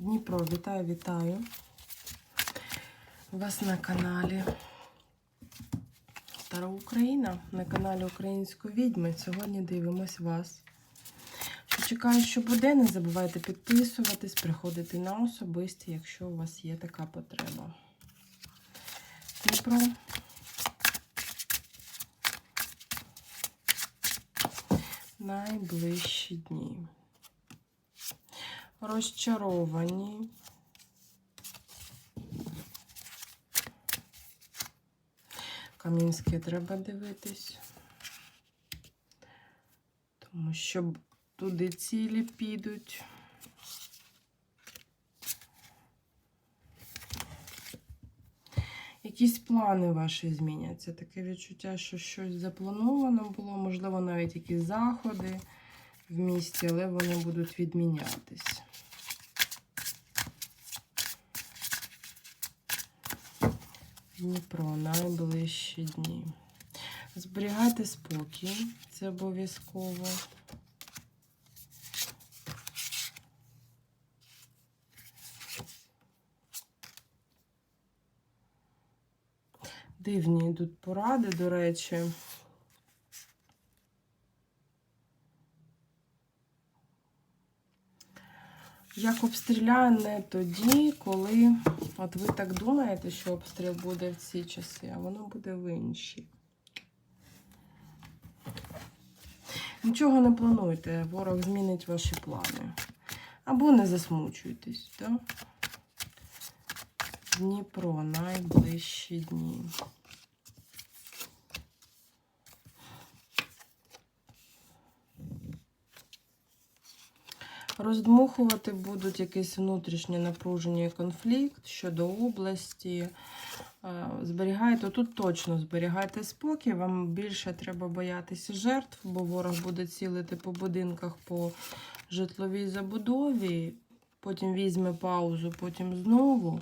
Дніпро, вітаю, вітаю. Вас на каналі Стара Україна, на каналі Української відьми. Сьогодні дивимось вас. Чекаю, що буде. Не забувайте підписуватись, приходити на особисті, якщо у вас є така потреба. Дніпро. Найближчі дні. Розчаровані. Камінське треба дивитись. Тому що туди цілі підуть. Якісь плани ваші зміняться. Таке відчуття, що щось заплановано було, можливо, навіть якісь заходи в місті, але вони будуть відмінятись. Дніпро, найближчі дні. Зберігайте спокій, це обов'язково. Дивні йдуть поради, до речі. Як обстріляє не тоді, коли от ви так думаєте, що обстріл буде в ці часи, а воно буде в інші. Нічого не плануйте, ворог змінить ваші плани. Або не засмучуйтесь, так? Дніпро, найближчі дні. Роздмухувати будуть якесь внутрішнє напруження і конфлікт щодо області. Е, Зберігайте, тут точно зберігайте спокій, вам більше треба боятися жертв, бо ворог буде цілити по будинках по житловій забудові, потім візьме паузу, потім знову,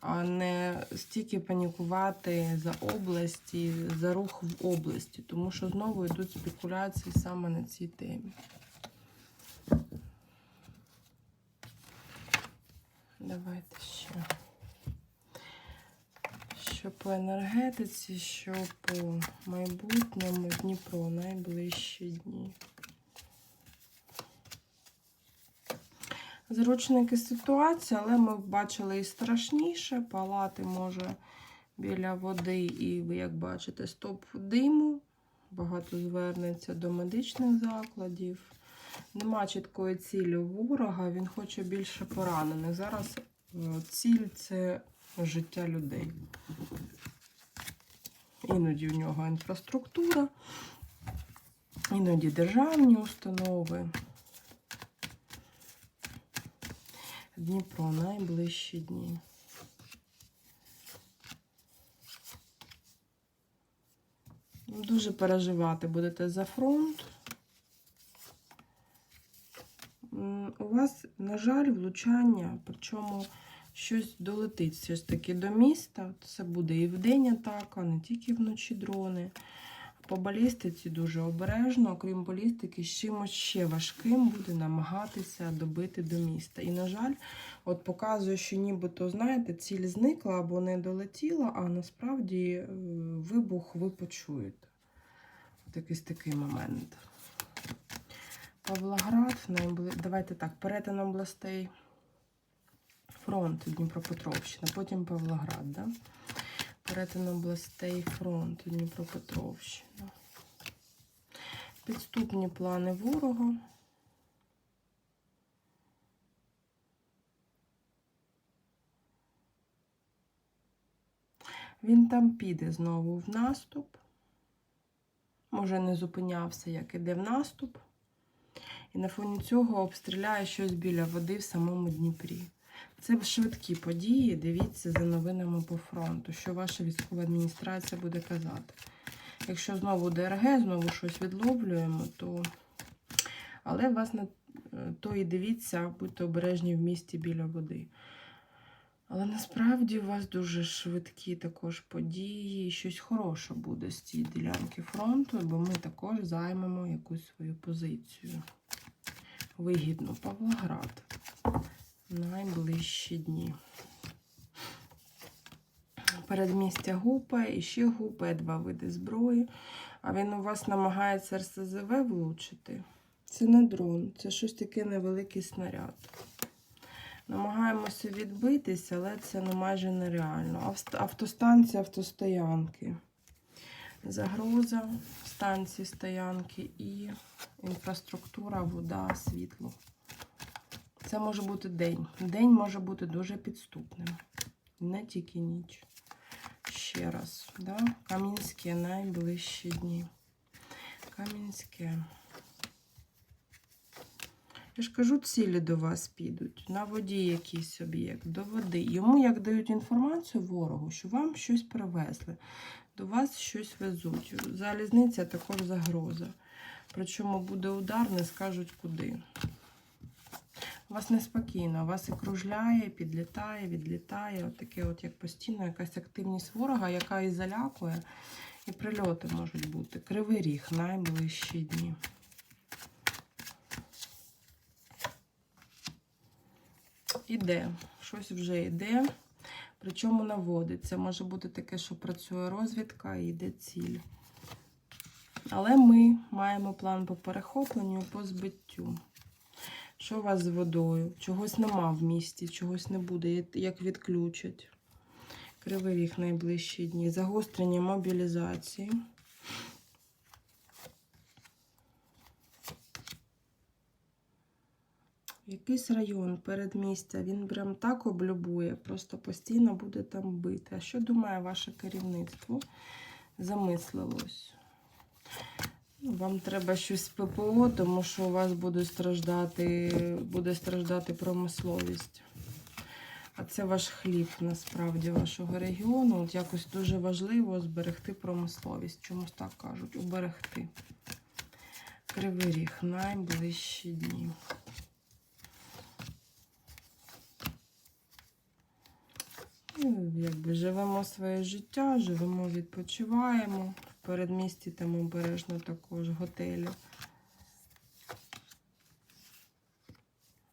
а не стільки панікувати за області, за рух в області, тому що знову йдуть спекуляції саме на цій темі. Давайте ще. Що по енергетиці, що по майбутньому Дніпро найближчі дні. Заручники ситуації, але ми бачили і страшніше. Палати може біля води, і ви, як бачите, стоп диму. Багато звернеться до медичних закладів. Нема чіткої цілі у ворога, він хоче більше поранених. Зараз е, ціль це життя людей. Іноді в нього інфраструктура, іноді державні установи. Дніпро найближчі дні. Дуже переживати будете за фронт. Вас, на жаль, влучання, причому щось долетить все ж таки до міста. Це буде і вдень атака, не тільки вночі дрони. По балістиці дуже обережно, окрім балістики, з чимось ще важким буде намагатися добити до міста. І, на жаль, от показує, що нібито, знаєте, ціль зникла або не долетіла, а насправді е, вибух ви почуєте. От якийсь такий момент. Павлоград, давайте так, перетин областей. Фронт Дніпропетровщина, потім Павлоград, да? Перетин областей фронт Дніпропетровщина. Підступні плани ворога. Він там піде знову в наступ. Може, не зупинявся, як іде в наступ. І на фоні цього обстріляє щось біля води в самому Дніпрі. Це швидкі події. Дивіться за новинами по фронту, що ваша військова адміністрація буде казати. Якщо знову ДРГ, знову щось відловлюємо, то. Але вас на то і дивіться, будьте обережні в місті біля води. Але насправді у вас дуже швидкі також події, і щось хороше буде з цієї ділянки фронту, бо ми також займемо якусь свою позицію. Вигідно Павлоград. найближчі дні. Передмістя гупає, і ще гупає два види зброї. А він у вас намагається РСЗВ влучити. Це не дрон, це щось таке невеликий снаряд. Намагаємося відбитися, але це ну, майже нереально. Автостанції, автостоянки. Загроза станції стоянки і інфраструктура, вода, світло. Це може бути день. День може бути дуже підступним. Не тільки ніч. Ще раз. Да? Кам'янське найближчі дні. Кам'янське. Я ж кажу, цілі до вас підуть. На воді якийсь об'єкт, до води. Йому як дають інформацію ворогу, що вам щось привезли, до вас щось везуть. Залізниця також загроза. Причому буде удар, не скажуть куди. Вас неспокійно, вас і кружляє, підлітає, відлітає. От от як постійно, якась активність ворога, яка і залякує, і прильоти можуть бути. Кривий ріг найближчі дні. Іде, щось вже йде, причому наводиться. Може бути таке, що працює розвідка і йде ціль. Але ми маємо план по перехопленню по збиттю. Що у вас з водою? Чогось нема в місті, чогось не буде, як відключать. Кривий ріг найближчі дні. Загострення мобілізації. Якийсь район передмістя, він прям так облюбує, просто постійно буде там бити. А що думає ваше керівництво? Замислилось. Ну, Вам треба щось ППО, тому що у вас буде страждати, буде страждати промисловість. А це ваш хліб насправді вашого регіону. От якось дуже важливо зберегти промисловість. Чомусь так кажуть, уберегти. Кривий ріг найближчі дні. Якби живемо своє життя, живемо, відпочиваємо. В передмісті там обережно також готелі.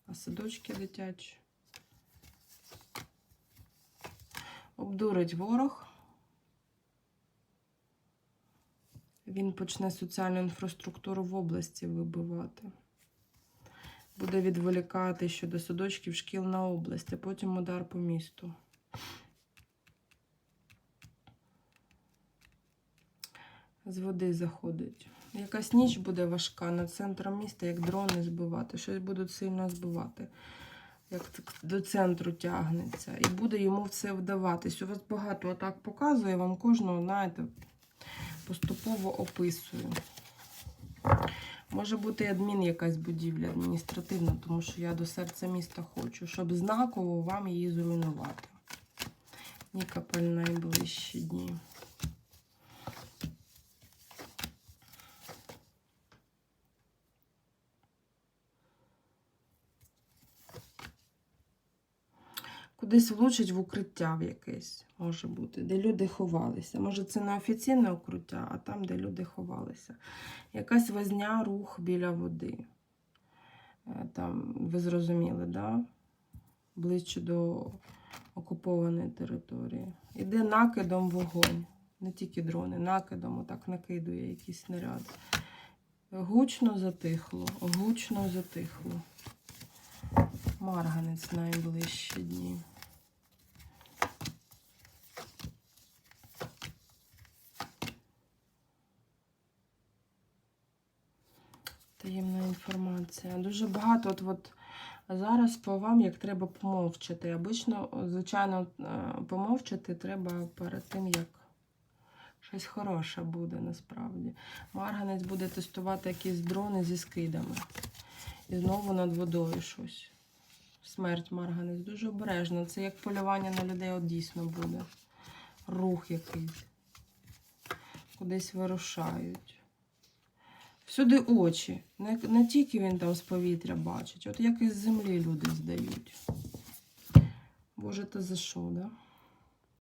А садочки дитячі. Обдурить ворог. Він почне соціальну інфраструктуру в області вибивати. Буде відволікати щодо садочків, шкіл на область, а потім удар по місту. З води заходить. Якась ніч буде важка над центром міста, як дрони збивати. Щось будуть сильно збивати. Як до центру тягнеться. І буде йому все вдаватись. У вас багато атак показує, вам кожного, знаєте, поступово описую. Може бути адмін якась будівля адміністративна, тому що я до серця міста хочу, щоб знаково вам її зруйнувати. Нікопель найближчі дні. Кудись влучить в укриття в якесь, може бути, де люди ховалися. Може, це не офіційне укриття, а там, де люди ховалися. Якась возня, рух біля води. Е, Там, ви зрозуміли, да? ближче до окупованої території. Іде накидом вогонь. Не тільки дрони, накидом отак накидує якийсь снаряд. Гучно затихло, гучно затихло. Марганець найближчі дні. Інформація. Дуже багато от, от зараз по вам як треба помовчати. Обично, звичайно, е, помовчати треба перед тим, як щось хороше буде насправді. Марганець буде тестувати якісь дрони зі скидами. І знову над водою щось. Смерть Марганець. Дуже обережно. Це як полювання на людей от дійсно буде. Рух якийсь. Кудись вирушають. Всюди очі. Не, не тільки він там з повітря бачить, от як із землі люди здають. Боже, ти за що, да?